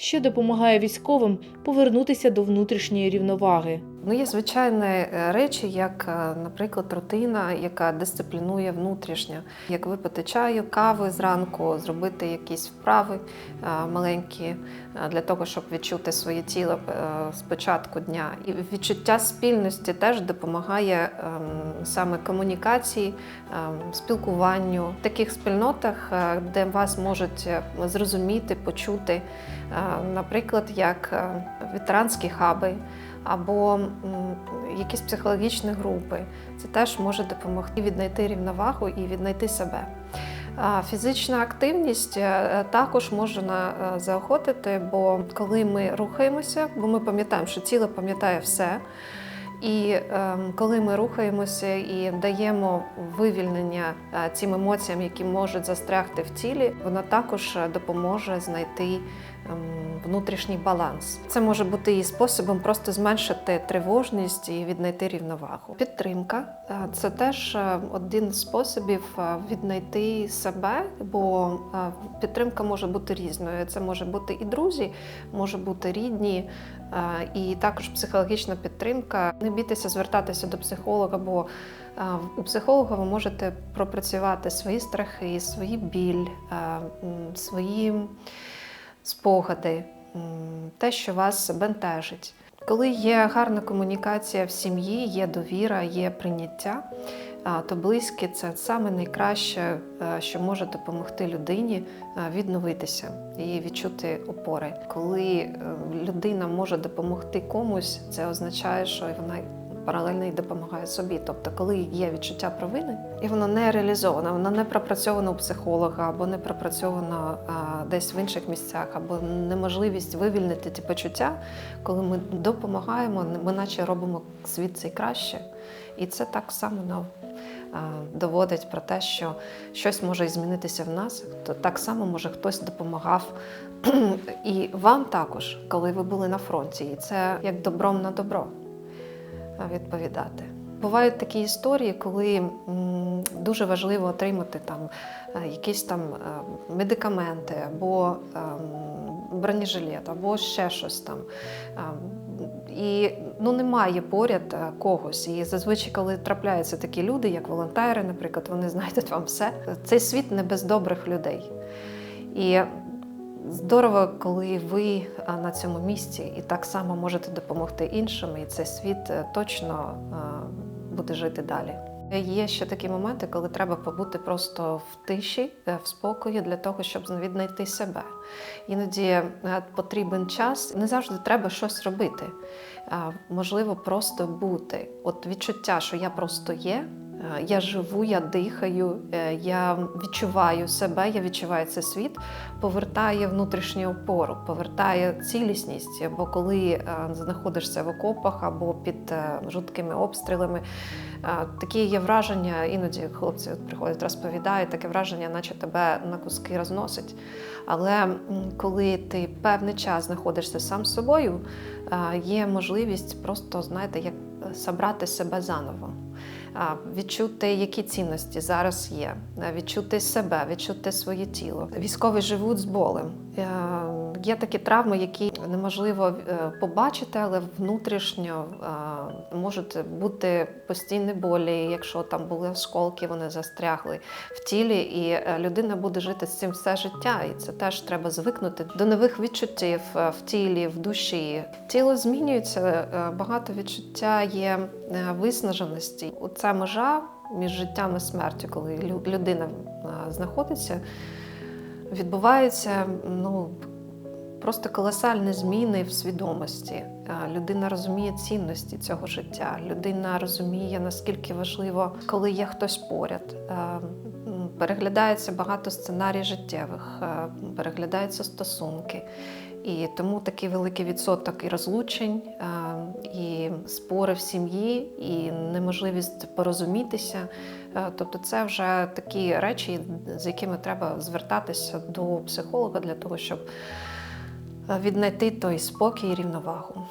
що допомагає військовим повернутися до внутрішньої рівноваги. Ну, є звичайні е, речі, як, е, наприклад, рутина, яка дисциплінує внутрішньо, як випити чаю, кави зранку, зробити якісь вправи е, маленькі для того, щоб відчути своє тіло з початку дня. І відчуття спільності теж допомагає ем, саме комунікації, ем, спілкуванню в таких спільнотах, де вас можуть зрозуміти, почути, наприклад, як ветеранські хаби або якісь психологічні групи. Це теж може допомогти віднайти рівновагу і віднайти себе. Фізична активність е, також можна е, заохотити, бо коли ми рухаємося, бо ми пам'ятаємо, що тіло пам'ятає все. І ем, коли ми рухаємося і даємо вивільнення е, цим емоціям, які можуть застрягти в тілі, вона також е, допоможе знайти внутрішній баланс. Це може бути і способом просто зменшити тривожність і віднайти рівновагу. Підтримка е, це теж е, один з способів е, віднайти себе, бо підтримка може бути різною. Це може бути і друзі, може бути рідні, і також психологічна підтримка. Не бійтеся звертатися до психолога, бо у психолога ви можете пропрацювати свої страхи, свої біль, свої спогади, те, що вас бентежить. Коли є гарна комунікація в сім'ї, є довіра, є прийняття, то близькі це саме найкраще, е, що може допомогти людині е, відновитися і відчути опори. Коли е, людина може допомогти комусь, це означає, що вона паралельно і допомагає собі. Тобто, коли є відчуття провини, і воно не реалізовано, воно не пропрацьовано у психолога або не пропрацьовано а, десь в інших місцях, або неможливість вивільнити ті почуття, коли ми допомагаємо, ми наче робимо світ цей краще. І це так само нам доводить про те, що щось може змінитися в нас, то так само може хтось допомагав і вам також, коли ви були на фронті. І це як добром на добро відповідати. Бувають такі історії, коли дуже важливо отримати там е, якісь там е, медикаменти або бронежилет, або ще щось там. І ну, немає поряд е, когось. І зазвичай, коли трапляються такі люди, як волонтери, наприклад, вони знайдуть вам все. Цей світ не без добрих людей. І Здорово, коли ви на цьому місці і так само можете допомогти іншим, і цей світ е, точно буде жити далі. Є ще такі моменти, коли треба побути просто в тиші, е, в спокої для того, щоб віднайти себе. Іноді е, потрібен час, не завжди треба щось робити. Можливо, просто бути. От відчуття, що я просто є. Е, Я живу, я дихаю, е, я відчуваю себе, я відчуваю цей світ, повертає внутрішню опору, повертає цілісність. Бо коли е, знаходишся в окопах або під жуткими обстрілами, е, такі є враження, іноді хлопці приходять, розповідають, таке враження, наче тебе на куски розносить. Але коли ти певний час знаходишся сам з собою, є можливість просто, знаєте, як собрати себе заново. Відчути, які цінності зараз є, відчути себе, відчути своє тіло. Військові живуть з болем. Є такі травми, які неможливо е, побачити, але внутрішньо е, можуть бути постійні болі. Якщо там були осколки, вони застрягли в тілі, і е, людина буде жити з цим все життя. І це теж треба звикнути до нових відчуттів в тілі, в душі. Тіло змінюється, багато відчуття є виснаженості. Оця межа між життям і смертю, коли лю- людина знаходиться, відбуваються ну, просто колосальні зміни в свідомості. Е, Людина розуміє цінності цього життя. Людина розуміє, наскільки важливо, коли є хтось поряд. Е, Переглядається багато сценарій життєвих, е, переглядаються стосунки. І тому такий великий відсоток і розлучень, і спори в сім'ї, і неможливість порозумітися. Тобто, це вже такі речі, з якими треба звертатися до психолога для того, щоб віднайти той спокій і рівновагу.